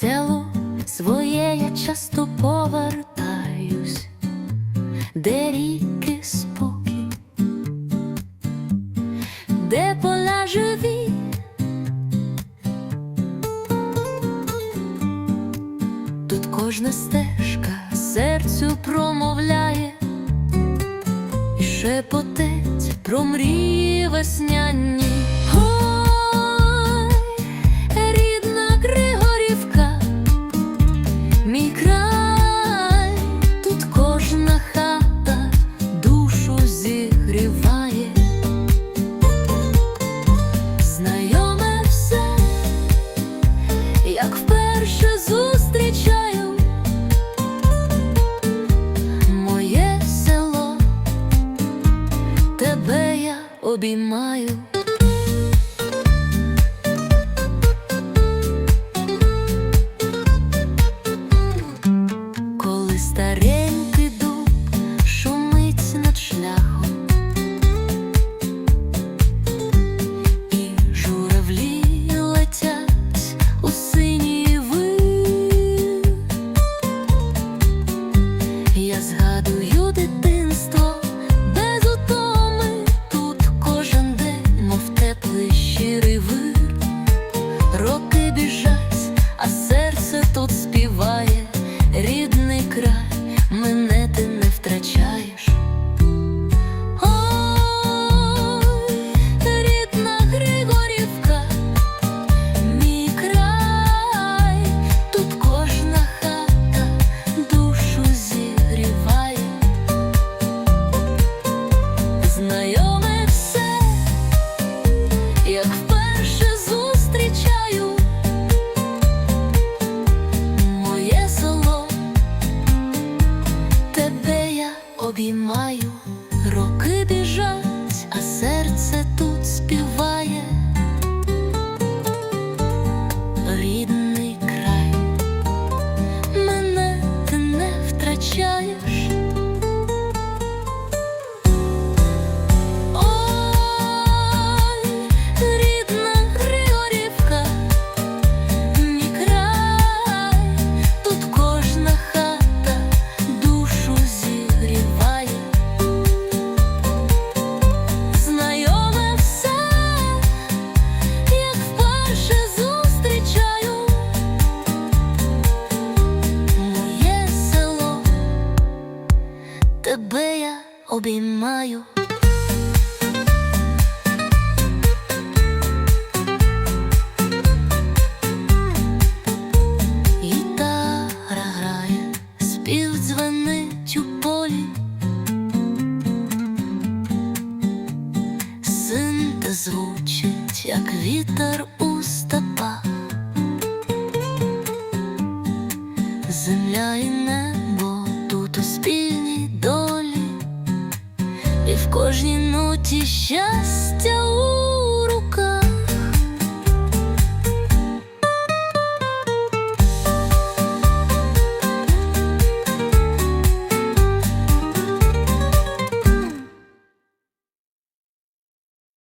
село своє я часто повертаюсь, де ріки спокій, де поля живі, тут кожна стежка серцю промовляє і шепотить про мрії весняні. обіймаю. обіймаю. Гітара грає, спів дзвонить у звучить, як вітер у. Земля і небо тут у спільній до в кожній ноті щастя. у